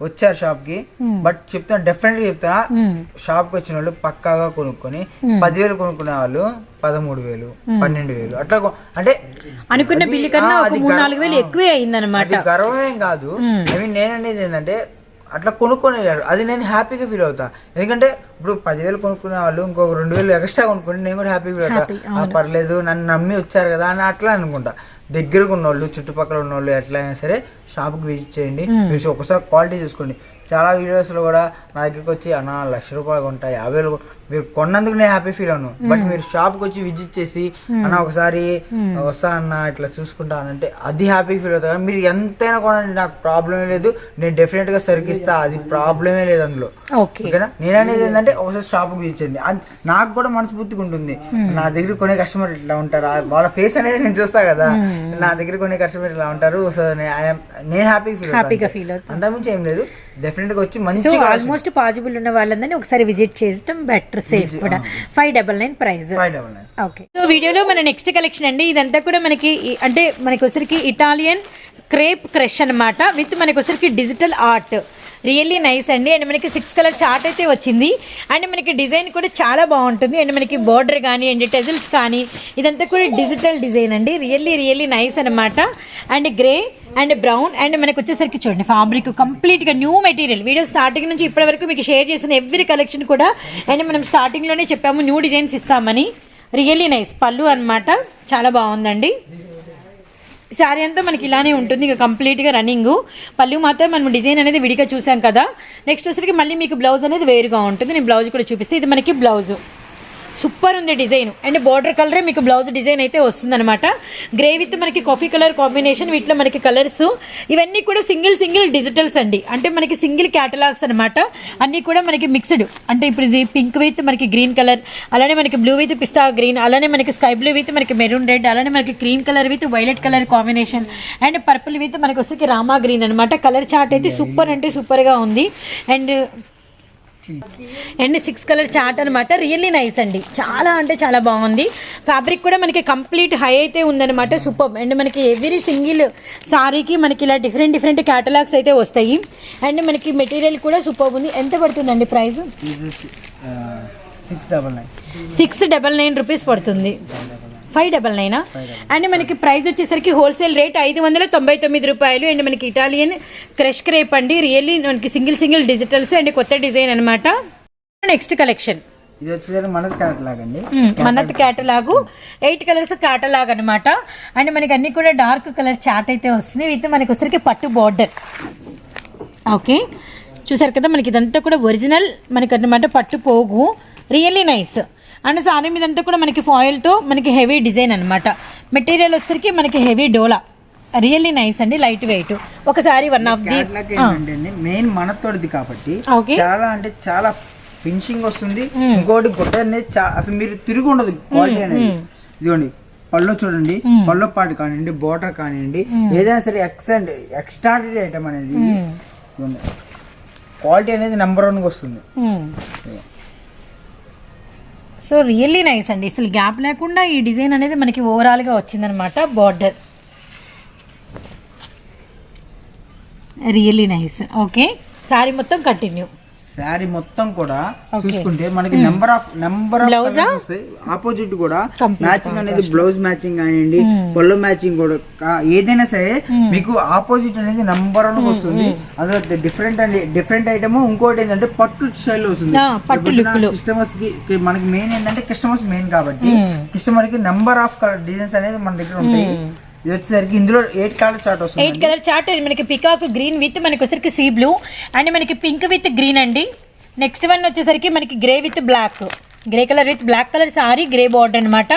వచ్చారు షాప్కి బట్ చెప్తున్నా డెఫినెట్గా చెప్తున్నా షాప్కి వచ్చిన వాళ్ళు పక్కాగా కొనుక్కొని పదివేలు కొనుక్కునే వాళ్ళు పదమూడు వేలు పన్నెండు వేలు. అట్లా కొ- అంటే అనుకున్న బిల్లు కన్నా మూడు నాలుగు వేలు ఎక్కువే అయిందనమాట గర్వమేం కాదు. ఐ మీన్ నేను అనేది ఏంటంటే అట్లా కొనుక్కొని వెళ్ళారు అది నేను హ్యాపీగా ఫీల్ అవుతా. ఎందుకంటే ఇప్పుడు పదివేలు కొనుక్కునే వాళ్ళు ఇంకొక రెండు వేలు ఎక్స్ట్రా కొనుక్కొని నేను కూడా హ్యాపీ ఫీల్ అవుతా. పర్లేదు నన్ను నమ్మి వచ్చారు కదా అని అట్లా అనుకుంటా. దగ్గరకు ఉన్న వాళ్ళు చుట్టుపక్కల ఉన్న వాళ్ళు ఎట్లా అయినా సరే షాప్కి విజిట్ చేయండి మీరు ఒకసారి క్వాలిటీ చూసుకోండి. చాలా వీడియోస్లో కూడా నా దగ్గరికి వచ్చి అన్న లక్ష రూపాయలు కొంటా యాభై కొ-" మీరు కొన్నందుకు నేను హ్యాపీ ఫీల్ అవును బట్ మీరు షాప్కి వచ్చి విజిట్ చేసి అన్న ఒకసారి వస్తా అన్న ఇట్లా చూసుకుంటా అంటే అది హ్యాపీ ఫీల్ అవుతుంది. మీరు ఎంతైనా కొనండి నాకు ప్రాబ్లమే లేదు. నేను డెఫినెట్గా సరికిస్తా అది ప్రాబ్లమే లేదు అందులో. ఓకే ఓకేనా నేను అనేది ఏంటంటే ఒకసారి షాప్ విజిట్ చేయండి. నాకు కూడా మనస్ఫూర్తిగా ఉంటుంది. నా దగ్గర కొనే కస్టమర్ ఇట్లా ఉంటారు? వాళ్ళ ఫేస్ అనేది నేను చూస్తా కదా. నా దగ్గర కొనే కస్టమర్ ఇట్లా ఉంటారు. సో నేను హ్యాపీ ఫీల్ హ్యాపీగా ఫీల్ అంతకుమించి ఏం లేదు. డెఫినెట్గా వచ్చి మంచిగా ఆల్మోస్ట్ పాసిబుల్ ఉన్న వాళ్ళందరినీ ఒకసారి విజిట్ చేయడం బెటర్ సేఫ్ కూడా. Five double nine price okay so వీడియోలో మన నెక్స్ట్ కలెక్షన్ అండి. ఇదంతా కూడా మనకి అంటే మనకి వచ్చరికి ఇటాలియన్ క్రేప్ క్రష్ అన్నమాట. విత్ మనకి వచ్చరికి డిజిటల్ ఆర్ట్ రియల్లీ నైస్ అండి. అండ్ మనకి సిక్స్ కలర్ చార్ట్ అయితే వచ్చింది. అండ్ మనకి డిజైన్ కూడా చాలా బాగుంటుంది. అండ్ మనకి బార్డర్ కానీ అండ్ టెజిల్స్ కానీ ఇదంతా కూడా డిజిటల్ డిజైన్ అండి. రియల్లీ రియల్లీ నైస్ అనమాట and grey and brown and మనకు వచ్చేసరికి చూడండి ఫ్యాబ్రిక్ కంప్లీట్గా న్యూ మెటీరియల్ వీడియో స్టార్టింగ్ నుంచి ఇప్పటి వరకు మీకు షేర్ చేసిన ఎవ్రీ కలెక్షన్ కూడా అండ్ మనం స్టార్టింగ్లోనే చెప్పాము న్యూ డిజైన్స్ ఇస్తామని. రియల్లీ నైస్ పళ్ళు అన్నమాట. చాలా బాగుందండి. శారీ అంతా మనకి ఇలానే ఉంటుంది ఇక కంప్లీట్గా రన్నింగ్ పళ్ళు మాత్రం మనం డిజైన్ అనేది విడిగా చూసాం కదా. నెక్స్ట్ వచ్చరికి మళ్ళీ మీకు బ్లౌజ్ అనేది వేరుగా ఉంటుంది. నేను బ్లౌజ్ కూడా చూపిస్తే. ఇది మనకి బ్లౌజు సూపర్ ఉంది డిజైన్. అండ్ బార్డర్ కలరే మీకు బ్లౌజ్ డిజైన్ అయితే వస్తుందన్నమాట. గ్రే విత్ మనకి కాఫీ కలర్ కాంబినేషన్ వీటిలో మనకి కలర్స్ ఇవన్నీ కూడా సింగిల్ సింగిల్ డిజిటల్స్ అండి. అంటే మనకి సింగిల్ క్యాటలాగ్స్ అనమాట అన్నీ కూడా మనకి మిక్స్డ్ అంటే ఇప్పుడు ఇది పింక్ విత్ మనకి గ్రీన్ కలర్ అలానే మనకి బ్లూ విత్ పిస్తా గ్రీన్ అలానే మనకి స్కై బ్లూ విత్ మనకి మెరూన్ రెడ్ అలానే మనకి cream colour with violet colour combination and purple with మనకి వస్తే రామా గ్రీన్ అనమాట కలర్ చార్ట్ అయితే సూపర్ అంటే సూపర్గా ఉంది. And and six colour chart అనమాట రియల్లీ నైస్ అండి. చాలా అంటే చాలా బాగుంది. ఫ్యాబ్రిక్ కూడా మనకి కంప్లీట్ హై అయితే ఉందన్నమాట. సూపర్ అండ్ మనకి ఎవ్రీ సింగిల్ సారీకి మనకి ఇలా డిఫరెంట్ డిఫరెంట్ క్యాటలాగ్స్ అయితే వస్తాయి. అండ్ మనకి మెటీరియల్ కూడా సూపర్ ఉంది. ఎంత పడుతుందండి price six double nine six double nine rupees పడుతుంది. ఫైవ్ డబల్ నైనా? అండ్ మనకి ప్రైస్ వచ్చేసరికి హోల్సేల్ రేట్ ఐదు వందల తొంభై తొమ్మిది రూపాయలు. అండ్ మనకి ఇటాలియన్ క్రష్ క్రేప్ అండి. రియల్లీ మనకి సింగిల్ సింగిల్ డిజిటల్స్ అండ్ కొత్త డిజైన్ అనమాట నెక్స్ట్ కలెక్షన్. ఇది వచ్చేసరికి మనది క్యాటలాగ్ అండి. క్యాటలాగు. ఎయిట్ కలర్స్ క్యాటలాగ్ అనమాట అండ్ మనకి అన్ని కూడా డార్క్ కలర్ చాట్ అయితే వస్తుంది. విత్ మనకి వచ్చరికి పట్టు బార్డర్. ఓకే. చూసారు కదా మనకి ఇదంతా కూడా ఒరిజినల్. మనకి అన్నమాట పట్టు పోగు. రియల్లీ నైస్ అండ్ సారీ మీదంతా కూడా మనకి ఫాయిల్తో మనకి హెవీ డిజైన్ అనమాట మెటీరియల్ వచ్చరికి మనకి హెవీ డోలా. రియల్లీ నైస్ అండి లైట్ వెయిట్ ఒకసారి వన్ ఆఫ్ ది మెయిన్ మనతోడిది కాబట్టి చాలా అంటే చాలా ఫినిషింగ్ వస్తుంది. ఇంకోటి గుడ్డ అనేది చా- అసలు మీరు తిరిగి ఉండదు క్వాలిటీ అనేది. ఇదిగోండి పళ్ళు చూడండి పళ్ళు పాటు కానివ్వండి బోర్డర్ కానివ్వండి ఏదైనా సరే ఎక్సెంట్ ఎక్స్ట్రాడరీ ఐటమ్ అనేది. క్వాలిటీ అనేది నెంబర్ వన్ వస్తుంది. సో రియల్లీ నైస్ అండి. అసలు గ్యాప్ లేకుండా ఈ డిజైన్ అనేది మనకి ఓవరాల్గా వచ్చిందనమాట border really nice. Okay. Sari మొత్తం కంటిన్యూ శారీ మొత్తం కూడా. చూసుకుంటే మనకి number of number of opposite కూడా మ్యాచింగ్ అనేది బ్లౌజ్ మ్యాచింగ్ కానివ్వండి పళ్ళు మ్యాచింగ్ కూడా ఏదైనా సరే మీకు ఆపోజిట్ అనేది నెంబర్ వన్ వస్తుంది. అందులో డిఫరెంట్ అండి డిఫరెంట్ ఐటమ్ ఇంకోటి ఏంటంటే పట్టు స్టైల్ వస్తుంది. కస్టమర్స్కి మనకి మెయిన్ ఏంటంటే కస్టమర్స్ మెయిన్ కాబట్టి. కస్టమర్కి నెంబర్ ఆఫ్ డిజైన్స్ అనేది మన దగ్గర ఉంటాయి. ఇది వచ్చేసరికి ఇందులో ఎయిట్ కలర్ చార్ట్ వస్తుంది ఎయిట్ కలర్ చార్ట్ మనకి పికాక్ గ్రీన్ విత్ మనకి వచ్చేసరికి సీ బ్లూ అండ్ మనకి పింక్ విత్ గ్రీన్ అండి. నెక్స్ట్ వన్ వచ్చేసరికి మనకి grey with black grey colour with black colour sari grey border అనమాట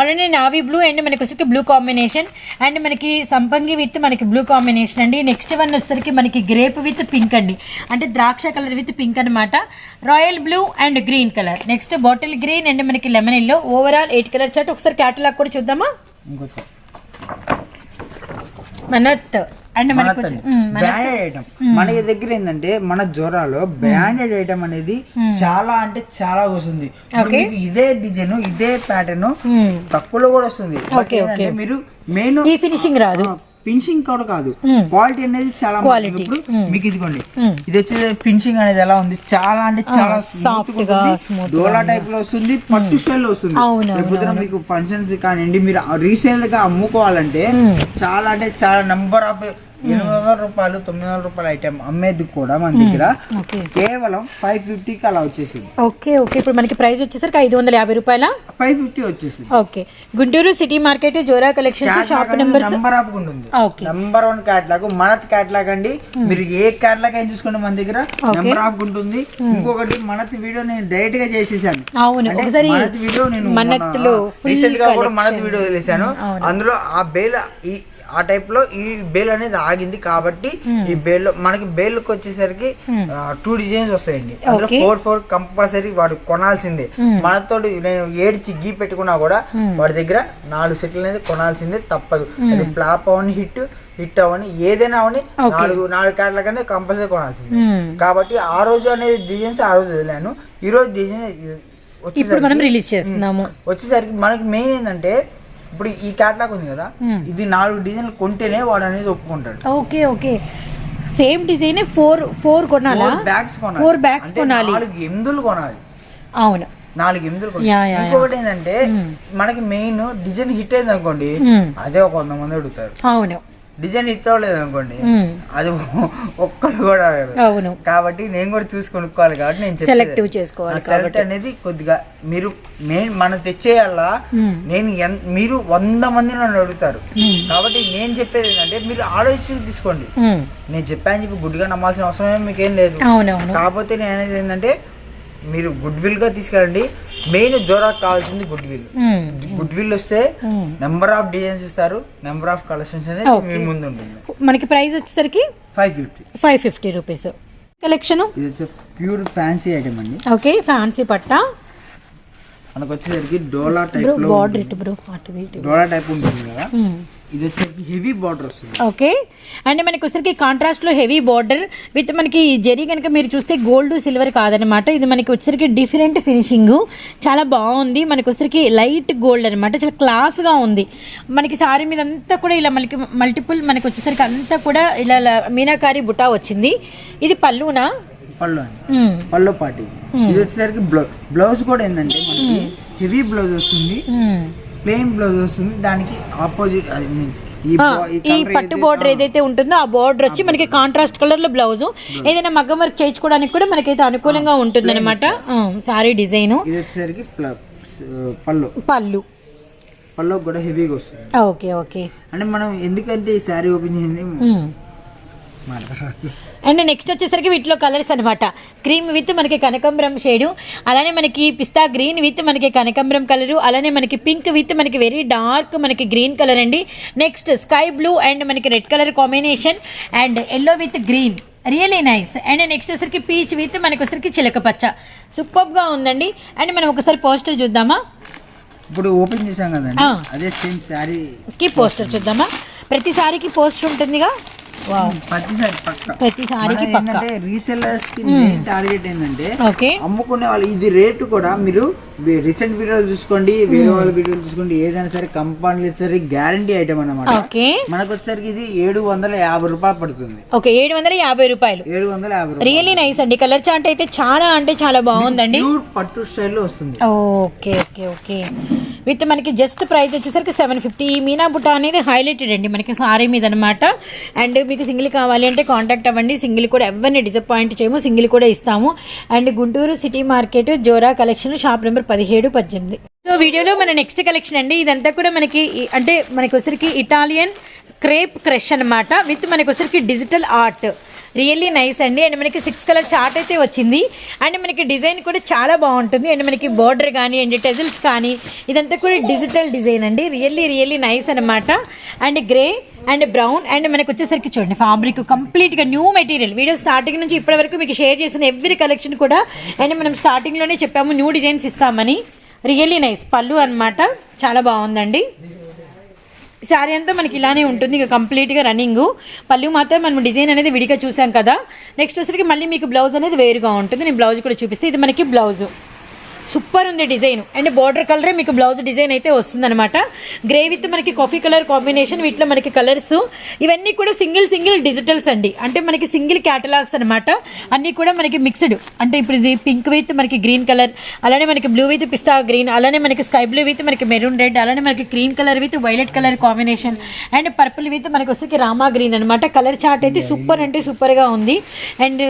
అలానే నావీ బ్లూ అండ్ మనకి వచ్చేసరికి బ్లూ కాంబినేషన్ అండ్ మనకి సంపంగి విత్ మనకి బ్లూ కాంబినేషన్ అండి. నెక్స్ట్ వన్ వచ్చేసరికి మనకి గ్రేప్ విత్ పింక్ అండి. అంటే ద్రాక్ష కలర్ విత్ పింక్ అనమాట royal blue and green colour next bottle green and మనకి lemon yellow overall eight colour chart ఒకసారి క్యాటలాగ్ కూడా చూద్దామా? ఇంకొక మనత్. బ్రాండెడ్ ఐటమ్ మన దగ్గర ఏంటంటే మన జ్వరాలో బ్రాండెడ్ ఐటమ్ అనేది చాలా అంటే చాలా వస్తుంది. మీకు ఇదే డిజైన్ ఇదే ప్యాటర్న్. తక్కువలో కూడా వస్తుంది. మీరు మెయిన్ ఈ ఫినిషింగ్ రాదు ఫినిషింగ్ కూడా కాదు. క్వాలిటీ అనేది చాలా. బాగుంది. ఇప్పుడు. మీకు ఇదిగోండి. ఇది వచ్చేసి ఫినిషింగ్ అనేది ఎలా ఉంది చాలా అంటే చాలా గా, గా డోలా టైప్లో వస్తుంది పట్టు స్టైల్లో వస్తుంది రేపొద్దున మీకు ఫంక్షన్స్ కానివ్వండి మీరు రీసేల్గా అమ్ముకోవాలంటే చాలా అంటే చాలా నంబర్ ఆఫ్ ఎనిమిది వందల రూపాయలు తొమ్మిది వందల రూపాయల ఐటమ్ అమ్మేది కూడా మన దగ్గర. కేవలం ఫైవ్ ఫిఫ్టీకి అలా వచ్చేసింది. Okay okay. ఇప్పుడు మనకి ప్రైస్ వచ్చేసరికి ఐదు వందల యాభై రూపాయల? ఫైవ్ ఫిఫ్టీ వచ్చేసింది. Okay. Guntur city market Zora collections shop numbers number of ఉంటుంది ఓకే. నంబర్ వన్ క్యాట్లాగ్ మన క్యాట్లాగ్ అండి. మీరు ఏ క్యాట్లాగ్ అయినా చూసుకోండి మన దగ్గర. నెంబర్ ఆఫ్ ఉంటుంది ఇంకొకటి మనత్ వీడియో నేను డైరెక్ట్గా చేసేసాను. అవును. ఒకసారి వీడియో నేను రీసెంట్గా కూడా మనత్. వీడియో వదిలేశాను అందులో ఆ బేల్ ఈ ఆ టైప్లో ఈ బేల్ అనేది ఆగింది కాబట్టి ఈ బేల్లో మనకి బేల్కి వచ్చేసరికి టూ డిజైన్స్ వస్తాయండి. అందులో. ఫోర్ ఫోర్ కంపల్సరీ వాడు కొనాల్సిందే. మనతో నేను ఏడిచి గీ పెట్టుకున్నా కూడా వాడి దగ్గర నాలుగు సెట్లు అనేది కొనాల్సిందే తప్పదు. అది ఫ్లాప్ అవని హిట్ హిట్ అవని ఏదైనా అవని నాలుగు నాలుగు కార్డుల కన్నా కంపల్సరీ కొనాల్సిందే. కాబట్టి ఆ రోజు అనేది డిజైన్స్ ఆ రోజు వదిలాను. ఈ రోజు డిజైన్ ఇప్పుడు మనం రిలీజ్ చేస్తున్నాము. వచ్చేసరికి మనకి మెయిన్ ఏంటంటే ఇప్పుడు ఈ క్యాట్లాగ్ ఉంది కదా మ్మ్. ఇది నాలుగు డిజైన్లు కొంటేనే వాడు అనేది ఒప్పుకుంటాడు. Okay okay. Same design four four కొనాలా? బ్యాగ్స్ కొనాలి. ఫోర్ అంటే కొనాలి. నాలుగు ఎనిమిదిలు కొనాలి? అవును. నాలుగు ఎనిమిదిలు కొనాలి. ఇంకొకటి ఏంటంటే మనకి మెయిన్ డిజైన్ హిట్ అయింది అనుకోండి మ్మ్. అదే ఒక వంద మంది అడుగుతారు. అవును. డిజైన్ అవ్వలేదు అనుకోండి. అది ఒక్కడు కూడా. అవును కాబట్టి నేను కూడా చూసి కొనుక్కోవాలి కాబట్టి నేను. Selective చేసుకోవాలి select అనేది కొద్దిగా మీరు నేను మనం తెచ్చేయాలా. నేను మీరు వంద మంది నన్ను అడుగుతారు కాబట్టి నేను చెప్పేది ఏంటంటే మీరు ఆలోచించి తీసుకోండి. నేను చెప్పాను చెప్పి గుడ్డిగా నమ్మాల్సిన అవసరం ఏం మీకేం లేదు కాకపోతే నేను అనేది ఏంటంటే మీరు గుడ్ విల్గా తీసుకెళ్ళండి మెయిన్ జోరాకు కావాల్సింది good will hmm. Good will వస్తే మ్మ్. నెంబర్ ఆఫ్ డిజైన్స్ ఇస్తారు నెంబర్ ఆఫ్ కలెక్షన్స్ అనేది ముందు ఉంటుంది. మనకి ప్రైస్ వచ్చేసరికి five fifty five fifty rupees collection ఇది వచ్చి ప్యూర్ ఫ్యాన్సీ ఐటమ్ అండి. ఓకే ఫ్యాన్సీ పట్ట. మనకు వచ్చేసరికి డోలా టైప్లో బార్డర్ ఇటు బ్రో అటు డోలా టైప్ ఉంటుంది కదా. మ్మ్. ఇది వచ్చేసరికి హెవీ బార్డర్ వస్తుంది. ఓకే అండ్ మనకి వచ్చరికి కాంట్రాస్ట్లో హెవీ బార్డర్ విత్ మనకి జరీ కనుక మీరు చూస్తే గోల్డ్ సిల్వర్ కాదనమాట ఇది మనకి వచ్చరికి డిఫరెంట్ ఫినిషింగ్ చాలా బాగుంది. మనకి వచ్చరికి లైట్ గోల్డ్ అనమాట చాలా క్లాస్గా ఉంది. మనకి సారీ మీద అంతా కూడా ఇలా మనకి మల్టిపుల్ మనకి వచ్చేసరికి అంతా కూడా ఇలా మీనాకారి బుటా వచ్చింది. ఇది పళ్ళునా? పళ్ళు మ్మ్. పళ్ళు పాటి ఇది వచ్చేసరికి బ్లౌజ్ బ్లౌజ్ కూడా ఏంటంటే మనకి హెవీ బ్లౌజ్ వస్తుంది. ప్లెయిన్ బ్లౌజ్ వస్తుంది దానికి ఆపోజిట్ ఈ పట్టు బార్డర్ ఏదైతే ఉంటుందో ఆ బార్డర్ వచ్చి మనకి కాంట్రాస్ట్ కలర్లో బ్లౌజ్ ఏదైనా మగ్గం వర్క్ చేయించుకోవడానికి కూడా మనకైతే అనుకూలంగా ఉంటుంది అనమాట సారీ డిజైన్ ఇది వచ్చేసరికి ప్ల- పళ్ళు. పళ్ళు. పళ్ళు కూడా హెవీగా వస్తుంది. Okay okay. అంటే మనం ఎందుకంటే ఈ శారీ ఓపెన్ చేసింది. అండ్ నెక్స్ట్ వచ్చేసరికి వీటిలో కలర్స్ అనమాట క్రీమ్ విత్ మనకి కనకంబరం షేడు అలానే మనకి పిస్తా గ్రీన్ విత్ మనకి కనకంబరం కలరు అలానే మనకి పింక్ విత్ మనకి వెరీ డార్క్ మనకి గ్రీన్ కలర్ అండి. నెక్స్ట్ స్కై బ్లూ అండ్ మనకి red colour combination and yellow with green. Really nice. And next వచ్చరికి పీచ్ విత్ మనకి వచ్చరికి చిలక పచ్చ. సూపర్గా ఉందండి. అండ్ మనం ఒకసారి పోస్టర్ చూద్దామా? ఇప్పుడు ఓపెన్ చేసాం కదండి. అదే సేమ్ శారీ కి పోస్టర్ చూద్దామా? ప్రతి సారీకి పోస్టర్ ఉంటుందిగా? వావ్. ప్రతిసారి పక్క. ప్రతి సారీకి పక్క. ఏంటంటే రీసెల్లర్స్కి మెయిన్ టార్గెట్ ఏంటంటే ఓకే. అమ్ముకునే వాళ్ళు ఇది రేటు కూడా మీరు రీసెంట్ వీడియోలు చూసుకోండి వేరే వాళ్ళ వీడియోలు చూసుకోండి ఏదైనా సరే కంపల్సరీ గ్యారంటీ ఐటమ్ అన్నమాట. ఓకే. మనకు వచ్చేసరికి ఇది ఏడు వందల యాభై రూపాయలు పడుతుంది. ఓకే ఏడు వందల యాభై రూపాయలు. ఏడు వందల యాభై రియల్లీ నైస్ అండి. కలర్ చార్ట్ అయితే చాలా అంటే చాలా బాగుందండి. పట్టు స్టైల్లో వస్తుంది. Okay okay okay. విత్ మనకి జస్ట్ ప్రైస్ వచ్చేసరికి సెవెన్ ఫిఫ్టీ. మీనా బుట్ట అనేది హైలైటెడ్ అండి మనకి సారీ మీద అనమాట అండ్ మీకు సింగిల్ కావాలి అంటే కాంటాక్ట్ అవ్వండి. సింగిల్ కూడా ఎవరిని డిసప్పాయింట్ చేయము సింగిల్ కూడా ఇస్తాము. And Guntur city market Zora collection shop number పదిహేడు పద్దెనిమిది. సో వీడియోలో మన నెక్స్ట్ కలెక్షన్ అండి. ఇదంతా కూడా మనకి అంటే మనకి వచ్చరికి ఇటాలియన్ క్రేప్ క్రష్ అన్నమాట. విత్ మనకి వచ్చరికి డిజిటల్ ఆర్ట్ రియల్లీ నైస్ అండి. అండ్ మనకి సిక్స్ కలర్ చార్ట్ అయితే వచ్చింది. అండ్ మనకి డిజైన్ కూడా చాలా బాగుంటుంది. అండ్ మనకి బార్డర్ కానీ అండ్ టెజిల్స్ కానీ ఇదంతా కూడా డిజిటల్ డిజైన్ అండి. రియల్లీ రియల్లీ నైస్ అనమాట and grey and brown and మనకు వచ్చేసరికి చూడండి ఫ్యాబ్రిక్ కంప్లీట్గా న్యూ మెటీరియల్ వీడియో స్టార్టింగ్ నుంచి ఇప్పటి వరకు మీకు షేర్ చేసిన ఎవ్రీ కలెక్షన్ కూడా అండ్ మనం స్టార్టింగ్లోనే చెప్పాము న్యూ డిజైన్స్ ఇస్తామని. రియల్లీ నైస్ పళ్ళు అన్నమాట. చాలా బాగుందండి. శారీ అంతా మనకి ఇలానే ఉంటుంది. ఇక కంప్లీట్గా రన్నింగ్ పళ్ళు మాత్రం మనం డిజైన్ అనేది విడిగా చూసాం కదా. నెక్స్ట్ వచ్చేసరికి మళ్ళీ మీకు బ్లౌజ్ అనేది వేరుగా ఉంటుంది. నేను బ్లౌజ్ కూడా చూపిస్తే. ఇది మనకి బ్లౌజు సూపర్ ఉంది డిజైన్. అండ్ బార్డర్ కలరే మీకు బ్లౌజ్ డిజైన్ అయితే వస్తుందన్నమాట. గ్రే విత్ మనకి కాఫీ కలర్ కాంబినేషన్ వీటిలో మనకి కలర్స్ ఇవన్నీ కూడా సింగిల్ సింగిల్ డిజిటల్స్ అండి. అంటే మనకి సింగిల్ క్యాటలాగ్స్ అనమాట అన్నీ కూడా మనకి మిక్స్డ్ అంటే ఇప్పుడు ఇది పింక్ విత్ మనకి గ్రీన్ కలర్ అలానే మనకి బ్లూ విత్ పిస్తా గ్రీన్ అలానే మనకి స్కై బ్లూ విత్ మనకి మెరూన్ రెడ్ అలానే మనకి cream colour with violet colour combination and purple with మనకి వస్తే రామా గ్రీన్ అనమాట కలర్ చార్ట్ అయితే సూపర్ అంటే సూపర్గా ఉంది. And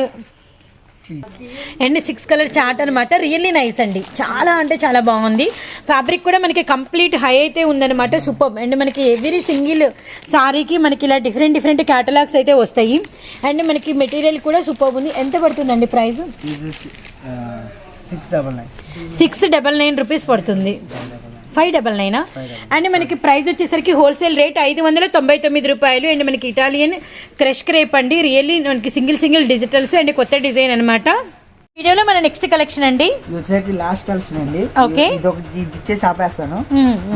and six colour chart అనమాట రియల్లీ నైస్ అండి. చాలా అంటే చాలా బాగుంది. ఫ్యాబ్రిక్ కూడా మనకి కంప్లీట్ హై అయితే ఉందన్నమాట. సూపర్ అండ్ మనకి ఎవ్రీ సింగిల్ సారీకి మనకి ఇలా డిఫరెంట్ డిఫరెంట్ క్యాటలాగ్స్ అయితే వస్తాయి. అండ్ మనకి మెటీరియల్ కూడా సూపర్ ఉంది. ఎంత పడుతుందండి price six double nine six double nine rupees పడుతుంది. ఫైవ్ డబల్ నైనా? అండ్ మనకి ప్రైస్ వచ్చేసరికి హోల్సేల్ రేట్ ఐదు వందల తొంభై తొమ్మిది రూపాయలు. అండ్ మనకి ఇటాలియన్ క్రష్ క్రేప్ అండి. రియల్లీ మనకి సింగిల్ సింగిల్ డిజిటల్స్ అండ్ కొత్త డిజైన్ అనమాట వీడియోలో మన నెక్స్ట్ కలెక్షన్ అండి. వచ్చేసరికి లాస్ట్ కలిసి అండి. Okay. ఇది ఒకటి ఇది ఇచ్చేసి ఆపేస్తాను.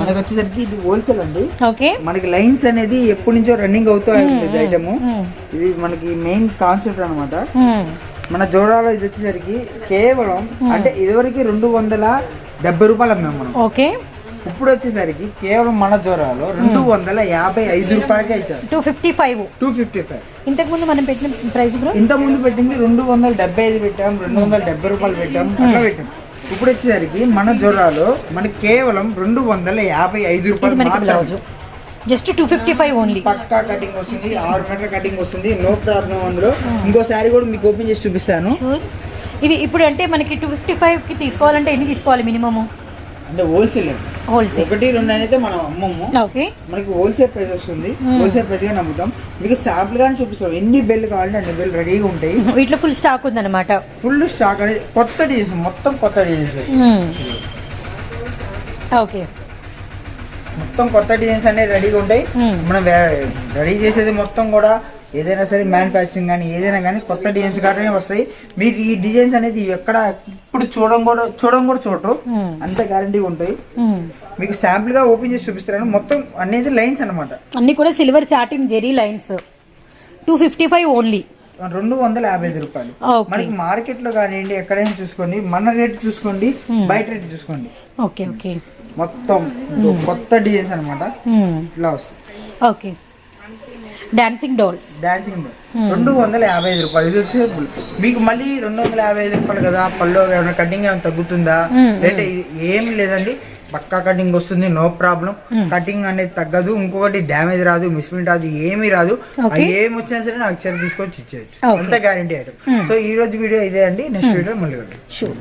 మనకి వచ్చేసరికి ఇది హోల్సేల్ అండి. ఓకే. మనకి లైన్స్ అనేది ఎప్పటి నుంచో రన్నింగ్ అవుతూ ఐటమ్ మ్మ్. ఇది మనకి మెయిన్ కాన్సెప్ట్ అన్నమాట. మ్మ్. మన జోడాలో ఇది వచ్చేసరికి కేవలం అంటే ఇదివరకు రెండు వందల డెబ్బై రూపాయలు అమ్మాం మనం. ఓకే. ఇప్పుడు వచ్చేసరికి కేవలం మన జోరాలో రెండు వందల యాభై ఐదు రూపాయలకే ఇచ్చారు. Two fifty five. Two fifty five. ఇంతకు ముందు మనం పెట్టిన ప్రైస్ ఇంత ముందు పెట్టింది రెండు వందల డెబ్బై ఐదు పెట్టాం రెండు వందల డెబ్బై రూపాయలు పెట్టాం అట్లా పెట్టాం. ఇప్పుడు వచ్చేసరికి మన జోరాలో మనకి కేవలం రెండు వందల యాభై ఐదు ఇది రూపాయలు మాత్రమే. Just two fifty five only పక్కా కటింగ్ వస్తుంది ఆరు మీటర్ కటింగ్ వస్తుంది నో ప్రాబ్లం అందులో. ఇంకో శారీ కూడా మీకు ఓపెన్ చేసి చూపిస్తాను. ఇవి ఇప్పుడు అంటే మనకి టూ ఫిఫ్టీ ఫైవ్కి తీసుకోవాలంటే ఎన్ని తీసుకోవాలి మినిమము అంటే హోల్సేల్ హోల్సేల్ ఒకటి రెండు అయితే మనం అమ్మము. ఓకే. మనకి హోల్సేల్ ప్రైస్ వస్తుంది. హోల్సేల్ ప్రైస్గా నమ్ముతాం. మీకు శాంపుల్ గానే చూపిస్తాం. ఎన్ని బెల్ కావాలంటే అన్ని బెల్ రెడీగా ఉంటాయి. వీటిలో ఫుల్ స్టాక్ ఉందన్నమాట. ఫుల్ స్టాక్ అనేది కొత్త డిజైన్స్ మొత్తం కొత్త డిజైన్స్ ఓకే. మొత్తం కొత్త డిజైన్స్ అనేవి రెడీగా ఉంటాయి. Hmm. మనం రెడీ చేసేది మొత్తం కూడా ఏదైనా సరే మ్యానుఫ్యాక్చరింగ్ కానీ ఏదైనా కానీ కొత్త డిజైన్స్ కానీ వస్తాయి. మీకు ఈ డిజైన్స్ అనేది ఎక్కడ ఇప్పుడు చూడడం కూడా చూడడం కూడా చూడరు. అంత గ్యారంటీ ఉంటాయి. మీకు శాంపుల్గా ఓపెన్ చేసి చూపిస్తాను. మొత్తం అనేది లైన్స్ అన్నమాట. అన్ని కూడా silver satin zari lines two fifty five only రెండు వందల యాభై ఐదు రూపాయలు. మనకి మార్కెట్లో కానివ్వండి ఎక్కడైనా చూసుకోండి మన రేట్ చూసుకోండి. బయట రేట్ చూసుకోండి. Okay okay. మొత్తం కొత్త డిజైన్స్ అన్నమాట. ఇట్లా వస్తుంది ఓకే. డాన్సింగ్ డోల్ డాన్సింగ్ రెండు వందల యాభై ఐదు రూపాయలు. ఇది వచ్చే మీకు మళ్ళీ రెండు వందల యాభై ఐదు రూపాయలు కదా? పళ్ళు ఏమైనా కటింగ్ ఏమైనా తగ్గుతుందా. లేదంటే ఏం లేదండి. పక్కా కటింగ్ వస్తుంది నో ప్రాబ్లం కటింగ్ అనేది తగ్గదు. ఇంకొకటి డ్యామేజ్ రాదు మిస్ప్రింట్ రాదు ఏమీ రాదు. Okay. అది ఏం వచ్చినా సరే నాకు చీర తీసుకొచ్చి ఇచ్చేయచ్చు. అంత గ్యారంటీ ఐటమ్ సో ఈ రోజు వీడియో ఇదే అండి. నెక్స్ట్ వీడియో మళ్ళీ. షూర్